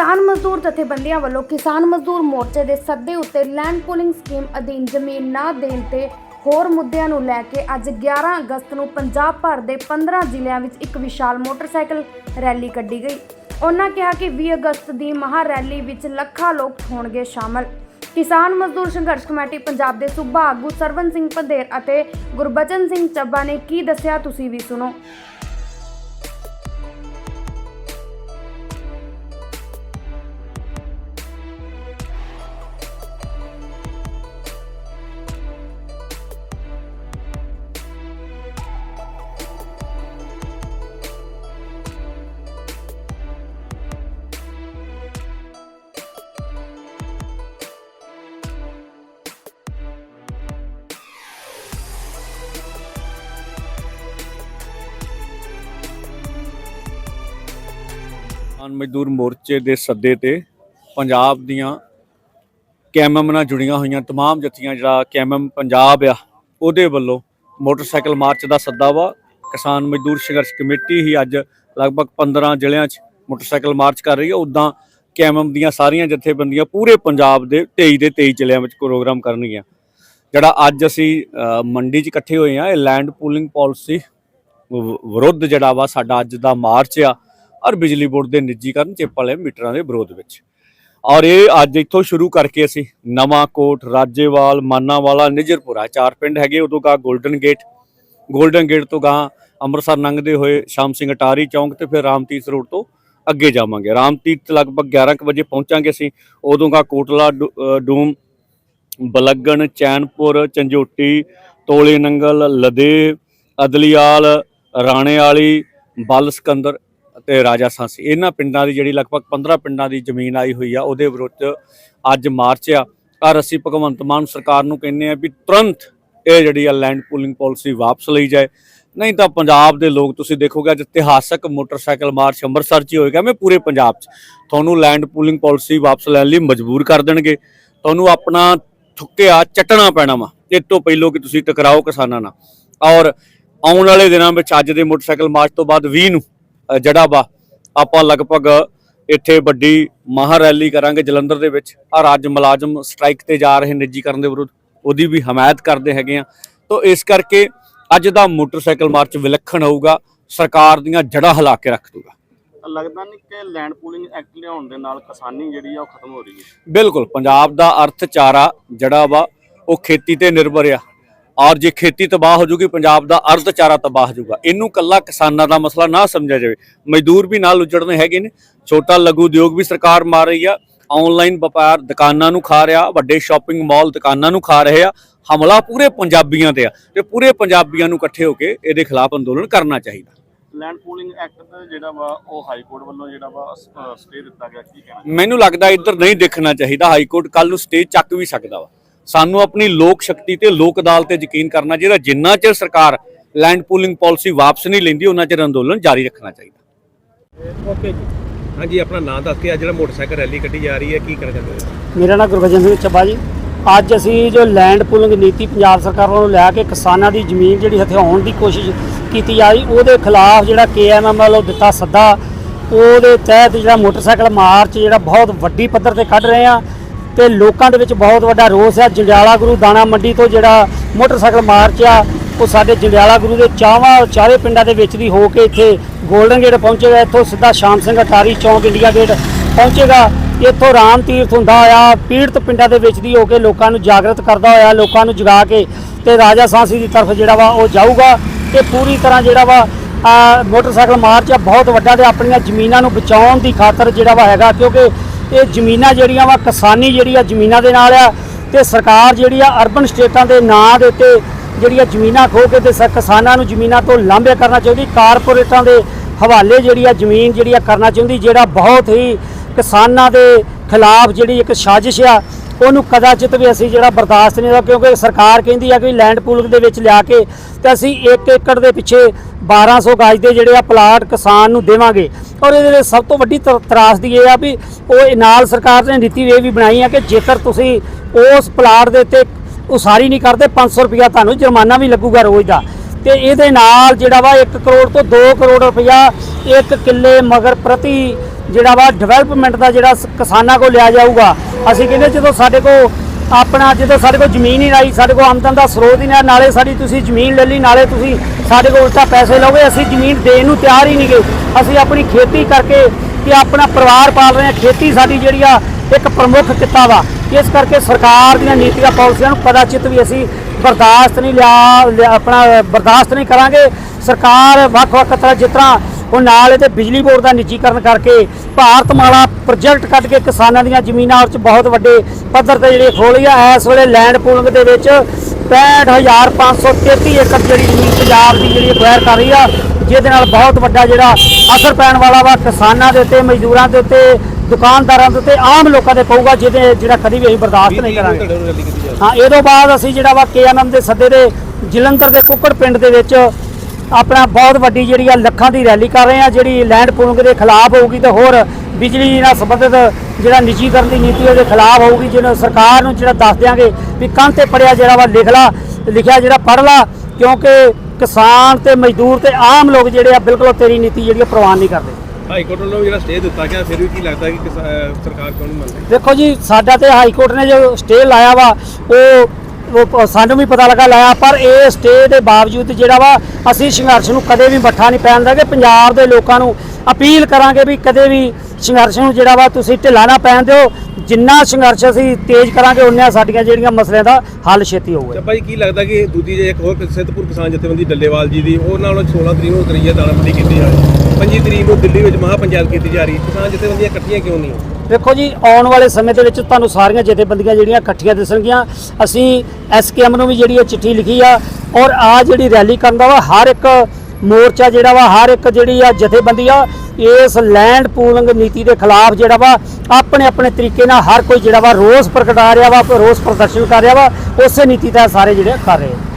ਕਿਸਾਨ ਮਜ਼ਦੂਰ ਜਥੇਬੰਦੀਆਂ ਵੱਲੋਂ ਕਿਸਾਨ ਮਜ਼ਦੂਰ ਮੋਰਚੇ ਦੇ ਸੱਦੇ ਉੱਤੇ ਲੈਂਡ ਪੂਲਿੰਗ ਸਕੀਮ ਅਧੀਨ ਜ਼ਮੀਨ ਨਾ ਦੇਣ ਤੇ ਹੋਰ ਮੁੱਦਿਆਂ ਨੂੰ ਲੈ ਕੇ ਅੱਜ 11 ਅਗਸਤ ਨੂੰ ਪੰਜਾਬ ਭਰ ਦੇ 15 ਜ਼ਿਲ੍ਹਿਆਂ ਵਿੱਚ ਇੱਕ ਵਿਸ਼ਾਲ ਮੋਟਰਸਾਈਕਲ ਰੈਲੀ ਕੱਢੀ ਗਈ। ਉਹਨਾਂ ਕਿਹਾ ਕਿ 20 ਅਗਸਤ ਦੀ ਮਹਾ ਰੈਲੀ ਵਿੱਚ ਲੱਖਾਂ ਲੋਕ ਹੋਣਗੇ ਸ਼ਾਮਲ। ਕਿਸਾਨ ਮਜ਼ਦੂਰ ਸੰਘਰਸ਼ ਕਮੇਟੀ ਪੰਜਾਬ ਦੇ ਸੂਬਾ ਆਗੂ ਸਰਵਨ ਸਿੰਘ ਪੰਧੇਰ ਅਤੇ ਗੁਰਬਚਨ ਸਿੰਘ ਚੱਬਾ ਨੇ ਕੀ ਦੱਸਿਆ, ਤੁਸੀਂ ਵੀ ਸੁਣੋ। ਕਿਸਾਨ ਮਜ਼ਦੂਰ ਮੋਰਚੇ ਦੇ ਸੱਦੇ ਤੇ ਪੰਜਾਬ ਦੀਆਂ ਕੈਮਮ ਨਾਲ ਜੁੜੀਆਂ ਹੋਈਆਂ तमाम ਜਥੀਆਂ ਜਿਹੜਾ ਕੈਮਮ ਪੰਜਾਬ ਆ ਉਹਦੇ ਵੱਲੋਂ ਮੋਟਰਸਾਈਕਲ ਮਾਰਚ ਦਾ ਸੱਦਾ ਵਾ ਕਿਸਾਨ ਮਜ਼ਦੂਰ ਸੰਘਰਸ਼ ਕਮੇਟੀ ਹੀ ਅੱਜ ਲਗਭਗ 15 ਜ਼ਿਲ੍ਹਿਆਂ 'ਚ ਮੋਟਰਸਾਈਕਲ ਮਾਰਚ ਕਰ ਰਹੀ ਹੈ ਉਦਾਂ ਕੈਮਮ ਦੀਆਂ ਸਾਰੀਆਂ ਜਥੇਬੰਦੀਆਂ ਪੂਰੇ ਪੰਜਾਬ ਦੇ 23 ਦੇ 23 ਜ਼ਿਲ੍ਹਿਆਂ ਵਿੱਚ ਪ੍ਰੋਗਰਾਮ ਕਰਨਗੀਆਂ ਜਿਹੜਾ ਅੱਜ ਅਸੀਂ ਅ, ਮੰਡੀ 'ਚ ਇਕੱਠੇ ਹੋਏ ਆ ਇਹ ਲੈਂਡ ਪੂਲਿੰਗ ਪਾਲਿਸੀ ਵਿਰੁੱਧ ਜਿਹੜਾ ਵਾ ਸਾਡਾ ਅੱਜ ਦਾ ਮਾਰਚ ਆ ਔਰ ਬਿਜਲੀ ਬੋਰਡ ਦੇ ਨਿੱਜੀਕਰਨ ਚਿੱਪ ਵਾਲੇ ਮੀਟਰਾਂ ਦੇ ਵਿਰੋਧ ਵਿੱਚ। ਔਰ ਇਹ ਅੱਜ ਇੱਥੋਂ ਸ਼ੁਰੂ ਕਰਕੇ ਅਸੀਂ ਨਵਾਂ ਕੋਟ ਰਾਜੇਵਾਲ, ਮਾਨਾਵਾਲਾ, ਨਿਜਰਪੁਰਾ, ਚਾਰ ਪਿੰਡ ਹੈਗੇ, ਉਦੋਂ ਗਾ 골ਡਨ ਗੇਟ 골ਡਨ ਗੇਟ ਤੋਂ ਗਾ ਅੰਮ੍ਰਿਤਸਰ ਲੰਘਦੇ ਹੋਏ ਸ਼ਾਮ ਸਿੰਘ ਅਟਾਰੀ ਚੌਂਕ ਤੇ ਫਿਰ ਰਾਮਤੀਰਥ ਰੋਡ ਤੋਂ ਅੱਗੇ ਜਾਵਾਂਗੇ। ਰਾਮਤੀਰਥ ਲਗਭਗ 11 ਕੁ ਵਜੇ ਪਹੁੰਚਾਂਗੇ ਅਸੀਂ, ਉਦੋਂ ਗਾ ਕੋਟਲਾ ਡੂ- ਡੂਮ, ਬਲੱਗਣ, ਚੈਨਪੁਰ, ਚੰਜੋਟੀ, ਤੋਲੇ ਨੰਗਲ, ਲਦੇ, ਅਦਲੀਆਲ ਰਾਣੇ ਵਾਲੀ ਬਲ ਸਕੰਦਰ ਅਤੇ ਰਾਜਾ ਸਾਂਸੀ। ਇਹਨਾਂ ਪਿੰਡਾਂ ਦੀ ਜਿਹੜੀ ਲਗਭਗ 15 ਪਿੰਡਾਂ ਦੀ ਜ਼ਮੀਨ ਆਈ ਹੋਈ ਆ, ਉਹਦੇ ਵਿਰੁੱਧ ਅੱਜ ਮਾਰਚ ਆ। ਔਰ ਅਸੀਂ ਭਗਵੰਤ ਮਾਨ ਸਰਕਾਰ ਨੂੰ ਕਹਿੰਦੇ ਆ ਵੀ ਤੁਰੰਤ ਇਹ ਜਿਹੜੀ ਆ ਲੈਂਡ ਪੂਲਿੰਗ ਪਾਲਿਸੀ ਵਾਪਸ ਲਈ ਜਾਏ। ਨਹੀਂ ਤਾਂ ਪੰਜਾਬ ਦੇ ਲੋਕ ਤੁਸੀਂ ਦੇਖੋਗੇ, ਅੱਜ ਇਤਿਹਾਸਕ ਮੋਟਰਸਾਈਕਲ ਮਾਰਚ ਅੰਮ੍ਰਿਤਸਰ 'ਚ ਹੀ ਹੋਏਗਾ, ਮੈਂ ਪੂਰੇ ਪੰਜਾਬ 'ਚ। ਤੁਹਾਨੂੰ ਲੈਂਡ ਪੂਲਿੰਗ ਪਾਲਿਸੀ ਵਾਪਸ ਲੈਣ ਲਈ ਮਜਬੂਰ ਕਰ ਦੇਣਗੇ। ਤੁਹਾਨੂੰ ਆਪਣਾ ਥੁੱਕਿਆ ਚੱਟਣਾ ਪੈਣਾ ਵਾ। ਇਹ ਤੋਂ ਪਹਿਲੋਂ ਕਿ ਤੁਸੀਂ ਟਕਰਾਓ ਕਿਸਾਨਾਂ ਨਾਲ। ਔਰ ਆਉਣ ਵਾਲੇ ਦਿਨਾਂ ਵਿੱਚ ਅੱਜ ਦੇ ਮੋਟਰਸਾਈਕਲ ਮਾਰਚ ਤੋਂ ਬਾਅਦ 20 ਨੂੰ ਅ, ਜਿਹੜਾ ਵਾ ਆਪਾਂ ਲਗਭਗ ਇੱਥੇ ਵੱਡੀ ਮਹਾ ਰੈਲੀ ਕਰਾਂਗੇ ਜਲੰਧਰ ਦੇ ਵਿੱਚ। ਔਰ ਅੱਜ ਮੁਲਾਜ਼ਮ ਸਟ੍ਰਾਈਕ ਤੇ ਜਾ ਰਹੇ ਨਿੱਜੀਕਰਨ ਦੇ ਵਿਰੁੱਧ। ਉਹਦੀ ਵੀ ਹਮਾਇਤ ਕਰਦੇ ਹੈਗੇ ਆ। ਤੋਂ ਇਸ ਕਰਕੇ ਅੱਜ ਦਾ ਮੋਟਰਸਾਈਕਲ ਮਾਰਚ ਵਿਲੱਖਣ ਹੋਊਗਾ। ਸਰਕਾਰ ਦੀਆਂ ਜੜ੍ਹਾਂ ਹਿਲਾ ਕੇ ਰੱਖ ਦੂਗਾ ਲੱਗਦਾ ਨਹੀਂ ਕਿ ਲੈਂਡ ਪੂਲਿੰਗ ਐਕਟ ਲਿਆਉਣ ਦੇ ਨਾਲ ਕਿਸਾਨੀ ਜਿਹੜੀ ਆ ਉਹ ਖਤਮ ਹੋ ਰਹੀ ਹੈ। ਬਿਲਕੁਲ ਪੰਜਾਬ ਦਾ ਅਰਥਚਾਰਾ ਜਿਹੜਾ ਵਾ ਉਹ ਖੇਤੀ ਤੇ ਨਿਰਭਰ ਆ। ਔਰ ਜੇ ਖੇਤੀ ਤਬਾਹ ਹੋ ਜੂਗੀ ਪੰਜਾਬ ਦਾ ਅਰਥਚਾਰਾ ਤਬਾਹ ਹੋ ਜਾਊਗਾ ਇਹਨੂੰ ਕੱਲਾ ਕਿਸਾਨਾਂ ਦਾ ਮਸਲਾ ਨਾ ਸਮਝਿਆ ਜਾਵੇ। ਮਜ਼ਦੂਰ ਵੀ ਨਾਲ ਉਜੜਨੇ ਹੈਗੇ ਨੇ। ਛੋਟਾ ਲਘੂ ਉਦਯੋਗ ਵੀ ਸਰਕਾਰ ਮਾਰ ਰਹੀ ਆ। ਆਨਲਾਈਨ ਵਪਾਰ ਦੁਕਾਨਾਂ ਨੂੰ ਖਾ ਰਿਹਾ ਵੱਡੇ ਸ਼ਾਪਿੰਗ ਮਾਲ ਦੁਕਾਨਾਂ ਨੂੰ ਖਾ ਰਹੇ ਆ। ਹਮਲਾ ਪੂਰੇ ਪੰਜਾਬੀਆਂ ਤੇ ਆ। ਤੇ ਪੂਰੇ ਪੰਜਾਬੀਆਂ ਨੂੰ ਇਕੱਠੇ ਹੋ ਕੇ ਇਹਦੇ ਖਿਲਾਫ ਅੰਦੋਲਨ ਕਰਨਾ ਚਾਹੀਦਾ। ਲੈਂਡ ਪੂਲਿੰਗ ਐਕਟ ਦਾ ਜਿਹੜਾ ਵਾ ਉਹ ਹਾਈ ਕੋਰਟ ਵੱਲੋਂ ਜਿਹੜਾ ਵਾ ਸਟੇ ਦਿੱਤਾ ਗਿਆ। ਕੀ ਕਹਿਣਾ? ਮੈਨੂੰ ਲੱਗਦਾ ਇੱਧਰ ਨਹੀਂ ਦੇਖਣਾ ਚਾਹੀਦਾ ਹਾਈ ਕੋਰਟ ਕੱਲ ਨੂੰ ਸਟੇ ਚੱਕ ਵੀ ਸਕਦਾ ਵਾ। ਸਾਨੂੰ ਆਪਣੀ ਲੋਕ ਸ਼ਕਤੀ ਤੇ ਲੋਕ ਅਦਾਲਤ ਤੇ ਯਕੀਨ ਕਰਨਾ ਚਾਹੀਦਾ। ਜਿੰਨਾ ਚਿਰ ਸਰਕਾਰ ਲੈਂਡ ਪੂਲਿੰਗ ਪਾਲਿਸੀ ਵਾਪਸ ਨਹੀਂ ਲੈਂਦੀ ਉਹਨਾਂ ਚਿਰ ਅੰਦੋਲਨ ਜਾਰੀ ਰੱਖਣਾ ਚਾਹੀਦਾ। ਓਕੇ ਜੀ। ਹਾਂਜੀ ਆਪਣਾ ਨਾਮ ਦੱਸ ਕੇ ਆ ਜਿਹੜਾ ਮੋਟਰਸਾਈਕਲ ਰੈਲੀ ਕੱਢੀ ਜਾ ਰਹੀ ਹੈ ਕੀ ਚਾਹੁੰਦੇ ਹੋ? ਮੇਰਾ ਨਾਮ ਗੁਰਬਚਨ ਸਿੰਘ ਚੱਬਾ ਜੀ। ਅੱਜ ਅਸੀਂ ਜੋ ਲੈਂਡ ਪੂਲਿੰਗ ਨੀਤੀ ਪੰਜਾਬ ਸਰਕਾਰ ਵੱਲੋਂ ਲੈ ਕੇ ਕਿਸਾਨਾਂ ਦੀ ਜ਼ਮੀਨ ਜਿਹੜੀ ਹਥਿਆਉਣ ਦੀ ਕੋਸ਼ਿਸ਼ ਕੀਤੀ ਜਾ ਰਹੀ ਉਹਦੇ ਖਿਲਾਫ ਜਿਹੜਾ ਕੇਐਮਐਮ ਵੱਲੋਂ ਦਿੱਤਾ ਸੱਦਾ ਉਹਦੇ ਤਹਿਤ ਜਿਹੜਾ ਮੋਟਰਸਾਈਕਲ ਮਾਰਚ ਜਿਹੜਾ ਬਹੁਤ ਵੱਡੀ ਪੱਧਰ ਤੇ ਕੱਢ ਰਹੇ ਆ ਤੇ ਲੋਕਾਂ ਦੇ ਵਿੱਚ ਬਹੁਤ ਵੱਡਾ ਰੋਸ ਹੈ ਜੰਡਿਆਲਾ ਗੁਰੂ ਦਾਣਾ ਮੰਡੀ ਤੋਂ ਜਿਹੜਾ ਮੋਟਰਸਾਈਕਲ ਮਾਰਚ ਆ, ਉਹ ਸਾਡੇ ਜੰਡਿਆਲਾ ਗੁਰੂ ਦੇ ਚਾਵਾਂ ਚਾਰੇ ਪਿੰਡਾਂ ਦੇ ਵਿੱਚ ਦੀ ਹੋ ਕੇ ਇੱਥੇ ਗੋਲਡਨ ਗੇਟ ਪਹੁੰਚੇਗਾ। ਇੱਥੋਂ ਸਿੱਧਾ ਸ਼ਾਮ ਸਿੰਘ ਅਟਾਰੀ ਚੌਂਕ ਇੰਡੀਆ ਗੇਟ ਪਹੁੰਚੇਗਾ। ਇੱਥੋਂ ਰਾਮ ਤੀਰਥ ਹੁੰਦਾ ਹੋਇਆ ਪੀੜਤ ਪਿੰਡਾਂ ਦੇ ਵਿੱਚ ਦੀ ਹੋ ਕੇ ਲੋਕਾਂ ਨੂੰ ਜਾਗਰਤ ਕਰਦਾ ਹੋਇਆ, ਲੋਕਾਂ ਨੂੰ ਜਗਾ ਕੇ ਤੇ ਰਾਜਾ ਸਾਂਸੀ ਦੀ ਤਰਫ ਜਿਹੜਾ ਵਾ ਉਹ ਜਾਊਗਾ ਤੇ ਪੂਰੀ ਤਰ੍ਹਾਂ ਜਿਹੜਾ ਵਾ ਮੋਟਰਸਾਈਕਲ ਮਾਰਚ ਆ। ਬਹੁਤ ਵੱਡਾ ਤੇ ਆਪਣੀਆਂ ਜ਼ਮੀਨਾਂ ਨੂੰ ਬਚਾਉਣ ਦੀ ਖਾਤਰ ਜਿਹੜਾ ਵਾ ਹੈਗਾ, ਕਿਉਂਕਿ ਇਹ ਜ਼ਮੀਨਾਂ ਜਿਹੜੀਆਂ ਵਾ, ਕਿਸਾਨੀ ਜਿਹੜੀ ਆ ਜ਼ਮੀਨਾਂ ਦੇ ਨਾਲ ਆ ਤੇ ਸਰਕਾਰ ਜਿਹੜੀ ਆ ਅਰਬਨ ਸਟੇਟਾਂ ਦੇ ਨਾਂ ਦੇ ਉੱਤੇ ਜਿਹੜੀਆਂ ਜ਼ਮੀਨਾਂ ਖੋ ਕੇ ਤੇ ਸ- ਕਿਸਾਨਾਂ ਨੂੰ ਜ਼ਮੀਨਾਂ ਤੋਂ ਲਾਂਭੇ ਕਰਨਾ ਚਾਹੁੰਦੀ, ਕਾਰਪੋਰੇਟਾਂ ਦੇ ਹਵਾਲੇ ਜਿਹੜੀ ਆ ਜ਼ਮੀਨ ਜਿਹੜੀ ਆ ਕਰਨਾ ਚਾਹੁੰਦੀ, ਜਿਹੜਾ ਬਹੁਤ ਹੀ ਕਿਸਾਨਾਂ ਦੇ ਖਿਲਾਫ ਜਿਹੜੀ ਇੱਕ ਸਾਜ਼ਿਸ਼ ਆ, ਉਹਨੂੰ ਕਦਾਚਿਤ ਵੀ ਅਸੀਂ ਜਿਹੜਾ ਬਰਦਾਸ਼ਤ ਨਹੀਂ ਦਾ ਕਿਉਂਕਿ ਸਰਕਾਰ ਕਹਿੰਦੀ ਆ ਕਿ ਲੈਂਡ ਪੂਲਿੰਗ ਦੇ ਵਿੱਚ ਲਿਆ ਕੇ ਤੇ ਅਸੀਂ 1 ਏਕੜ ਦੇ ਪਿੱਛੇ 1200 ਗਜ ਦੇ ਜਿਹੜੇ ਆ ਪਲਾਟ ਕਿਸਾਨ ਨੂੰ ਦੇਵਾਂਗੇ। ਔਰ ਇਹਦੇ ਵਿੱਚ ਸਭ ਤੋਂ ਵੱਡੀ ਤਰ- ਤਰਾਸਦੀ ਇਹ ਆ ਵੀ ਉਹ ਨਾਲ ਸਰਕਾਰ ਨੇ ਨੀਤੀ ਇਹ ਵੀ ਬਣਾਈ ਆ ਕਿ ਜੇਕਰ ਤੁਸੀਂ ਉਸ ਪਲਾਟ ਦੇ ਉੱਤੇ ਉਸਾਰੀ ਨਹੀਂ ਕਰਦੇ 500 ਰੁਪਇਆ ਤੁਹਾਨੂੰ ਜੁਰਮਾਨਾ ਵੀ ਲੱਗੂਗਾ ਰੋਜ਼ ਦਾ। ਤੇ ਇਹਦੇ ਨਾਲ ਜਿਹੜਾ ਵਾ 1 ਕਰੋੜ ਤੋਂ 2 ਕਰੋੜ ਰੁਪਇਆ ਇੱਕ ਕਿੱਲੇ ਮਗਰ ਪ੍ਰਤੀ ਜਿਹੜਾ ਵਾ ਡਿਵੈਲਪਮੈਂਟ ਦਾ ਜਿਹੜਾ ਕਿਸਾਨਾਂ ਕੋਲ ਲਿਆ ਜਾਊਗਾ। ਅਸੀਂ ਕਹਿੰਦੇ ਜਦੋਂ ਸਾਡੇ ਕੋਲ ਆਪਣਾ ਜਦੋਂ ਸਾਡੇ ਕੋਲ ਜ਼ਮੀਨ ਹੀ ਨਹੀਂ ਸਾਡੇ ਕੋਲ ਆਮਦਨ ਦਾ ਸਰੋਤ ਹੀ ਨਹੀਂ ਨਾਲੇ ਸਾਡੀ ਤੁਸੀਂ ਜ਼ਮੀਨ ਲੈ ਲਈ, ਨਾਲੇ ਤੁਸੀਂ ਸਾਡੇ ਕੋਲ ਉਲਟਾ ਪੈਸੇ ਲਓਗੇ, ਅਸੀਂ ਜ਼ਮੀਨ ਦੇਣ ਨੂੰ ਤਿਆਰ ਹੀ ਨਹੀਂ ਗਏ ਅਸੀਂ ਆਪਣੀ ਖੇਤੀ ਕਰਕੇ ਕਿ ਆਪਣਾ ਪਰਿਵਾਰ ਪਾਲ ਰਹੇ ਹਾਂ, ਖੇਤੀ ਸਾਡੀ ਜਿਹੜੀ ਆ, ਇੱਕ ਪ੍ਰਮੁੱਖ ਕਿੱਤਾ ਵਾ। ਇਸ ਕਰਕੇ ਸਰਕਾਰ ਦੀਆਂ ਨੀਤੀਆਂ, ਪਾਲਿਸੀਆਂ ਨੂੰ ਕਦਾਚਿਤ ਵੀ ਅਸੀਂ ਬਰਦਾਸ਼ਤ ਨਹੀਂ ਲਿਆ, ਲਿਆ- ਆਪਣਾ ਬਰਦਾਸ਼ਤ ਨਹੀਂ ਕਰਾਂਗੇ। ਸਰਕਾਰ ਵੱਖ-ਵੱਖ ਤਰ੍ਹਾਂ ਜਿਸ ਤਰ੍ਹਾਂ ਉਹ ਨਾਲ ਇਹਦੇ ਬਿਜਲੀ ਬੋਰਡ ਦਾ ਨਿੱਜੀਕਰਨ ਕਰਕੇ ਭਾਰਤਮਾਲਾ ਪ੍ਰੋਜੈਕਟ ਕੱਢ ਕੇ ਕਿਸਾਨਾਂ ਦੀਆਂ ਜ਼ਮੀਨਾਂ ਉੱਚ ਬਹੁਤ ਵੱਡੇ ਪੱਧਰ ਤੇ ਜਿਹੜੀ ਖੋਲੀ ਆ। ਇਸ ਵੇਲੇ ਲੈਂਡ ਪੂਲਿੰਗ ਦੇ ਵਿੱਚ 65533 ਏਕੜ ਜਿਹੜੀ ਜ਼ਮੀਨ ਪੰਜਾਬ ਦੀ ਜਿਹੜੀ ਅਕਵਾਇਰ ਕਰ ਰਹੀ ਆ ਜਿਹਦੇ ਨਾਲ ਬਹੁਤ ਵੱਡਾ ਜਿਹੜਾ ਅਸਰ ਪੈਣ ਵਾਲਾ ਵਾ ਕਿਸਾਨਾਂ ਦੇ ਉੱਤੇ ਮਜ਼ਦੂਰਾਂ ਦੇ ਉੱਤੇ ਦੁਕਾਨਦਾਰਾਂ ਦੇ ਉੱਤੇ ਆਮ ਲੋਕਾਂ ਦੇ ਪਊਗਾ ਜਿਹਦੇ ਜਿਹੜਾ ਕਦੀ ਵੀ ਅਸੀਂ ਬਰਦਾਸ਼ਤ ਨਹੀਂ ਕਰਾਂਗੇ। ਹਾਂ। ਇਹ ਤੋਂ ਬਾਅਦ ਅਸੀਂ ਜਿਹੜਾ ਵਾ ਕੇਐਨਐਮ ਦੇ ਸੱਦੇ ਦੇ ਜਲੰਧਰ ਦੇ ਕੁੱਕੜ ਪਿੰਡ ਦੇ ਵਿੱਚ ਆਪਣਾ ਬਹੁਤ ਵੱਡੀ ਜਿਹੜੀ ਆ ਲੱਖਾਂ ਦੀ ਰੈਲੀ ਕਰ ਰਹੇ ਆ ਜਿਹੜੀ ਲੈਂਡ ਪੂਲਿੰਗ ਦੇ ਖਿਲਾਫ ਹੋਊਗੀ ਤੇ ਹੋਰ ਬਿਜਲੀ ਨਾਲ ਸੰਬੰਧਿਤ ਜਿਹੜਾ ਨਿੱਜੀਕਰਨ ਦੀ ਨੀਤੀ ਉਹਦੇ ਖਿਲਾਫ ਹੋਊਗੀ ਜਿਹਨੂੰ ਸਰਕਾਰ ਨੂੰ ਜਿਹੜਾ ਦੱਸ ਦਿਆਂਗੇ ਵੀ ਕੰਨ ਤੇ ਪੜਿਆ ਜਿਹੜਾ ਵਾ ਲਿਖ ਲਾ ਲਿਖਿਆ ਜਿਹੜਾ ਪੜ ਲਾ ਕਿਉਂਕਿ ਕਿਸਾਨ ਤੇ ਮਜ਼ਦੂਰ ਤੇ ਆਮ ਲੋਕ ਜਿਹੜੇ ਆ ਬਿਲਕੁਲ ਤੇਰੀ ਨੀਤੀ ਜਿਹੜੀ ਆ ਪ੍ਰਵਾਨ ਨਹੀਂ ਕਰਦੇ। ਹਾਈ ਕੋਰਟ ਵੱਲੋਂ ਜਿਹੜਾ ਸਟੇ ਦਿੱਤਾ ਗਿਆ ਫਿਰ ਵੀ ਕੀ ਲੱਗਦਾ ਕਿ ਸਰਕਾਰ ਕਿਉਂ ਨਹੀਂ ਮੰਨ ਰਹੀ ਦੇਖੋ ਜੀ ਸਾਡਾ ਤੇ ਹਾਈ ਕੋਰਟ ਨੇ ਜੋ ਸਟੇ ਲਾਇਆ ਵਾ ਉਹ ਉਹ ਸਾਨੂੰ ਵੀ ਪਤਾ ਲੱਗਾ ਲਾਇਆ, ਪਰ ਇਹ ਸਟੇ ਦੇ ਬਾਵਜੂਦ ਜਿਹੜਾ ਵਾ, ਅਸੀਂ ਸੰਘਰਸ਼ ਨੂੰ ਕਦੇ ਵੀ ਮੱਠਾ ਨਹੀਂ ਪੈਣ ਦਾਂਗੇ ਪੰਜਾਬ ਦੇ ਲੋਕਾਂ ਨੂੰ ਅਪੀਲ ਕਰਾਂਗੇ ਵੀ ਕਦੇ ਵੀ ਸੰਘਰਸ਼ ਨੂੰ ਜਿਹੜਾ ਵਾ, ਤੁਸੀਂ ਢਿੱਲਾ ਨਾ ਪੈਣ ਦਿਓ। ਜਿੰਨਾ ਸੰਘਰਸ਼ ਅਸੀਂ ਤੇਜ਼ ਕਰਾਂਗੇ ਉਨੀਆਂ ਸਾਡੀਆਂ ਜਿਹੜੀਆਂ ਮਸਲਿਆਂ ਦਾ ਹੱਲ ਛੇਤੀ ਹੋਊਗਾ। ਅੱਛਾ ਜੀ ਕੀ ਲੱਗਦਾ ਕਿ ਦੂਜੀ ਜੇ ਇੱਕ ਹੋਰ ਸਿੱਧਪੁਰ ਕਿਸਾਨ ਜਥੇਬੰਦੀ ਡੱਲੇਵਾਲ ਜੀ ਦੀ ਉਹਨਾਂ ਨਾਲ 16 ਤਰੀਕ ਨੂੰ ਕਰੀਏ ਦਾਣਾਬੰਦੀ ਕੀਤੀ ਜਾ ਰਹੀ। 5 ਤਰੀਕ ਨੂੰ ਦਿੱਲੀ ਵਿੱਚ ਮਹਾ ਪੰਚਾਇਤ ਕੀਤੀ ਜਾ ਰਹੀ। ਹੈ ਕਿਸਾਨ ਜਥੇਬੰਦੀਆਂ ਇਕੱਠੀਆਂ ਕਿਉਂ ਨਹੀਂ? ਦੇਖੋ ਜੀ, ਆਉਣ ਵਾਲੇ ਸਮੇਂ ਦੇ ਵਿੱਚ ਤੁਹਾਨੂੰ ਸਾਰੀਆਂ ਜਥੇਬੰਦੀਆਂ ਜਿਹੜੀਆਂ ਇਕੱਠੀਆਂ ਦਿਸਣਗੀਆਂ। ਅਸੀਂ ਐਸਕੇਐਮ ਨੂੰ ਵੀ ਜਿਹੜੀ ਇਹ ਚਿੱਠੀ ਲਿਖੀ ਆ, ਔਰ ਆ ਜਿਹੜੀ ਰੈਲੀ ਕਰਨ ਦਾ ਵਾ, ਹਰ ਇੱਕ ਮੋਰਚਾ ਜਿਹੜਾ ਵਾ, ਹਰ ਇੱਕ ਜਿਹੜੀ ਆ ਜਥੇਬੰਦੀ ਆ, ਇਸ ਲੈਂਡ ਪੂਲਿੰਗ ਨੀਤੀ ਦੇ ਖਿਲਾਫ ਜਿਹੜਾ ਵਾ ਆਪਣੇ ਆਪਣੇ ਤਰੀਕੇ ਨਾਲ ਹਰ ਕੋਈ ਜਿਹੜਾ ਵਾ ਰੋਸ ਪ੍ਰਗਟਾ ਰਿਹਾ ਵਾ, ਰੋਸ ਪ੍ਰਦਰਸ਼ਨ ਕਰ ਰਿਹਾ ਵਾ, ਉਸੇ ਨੀਤੀ ਦਾ ਸਾਰੇ ਜਿਹੜੇ ਕਰ ਰਹੇ ਆ।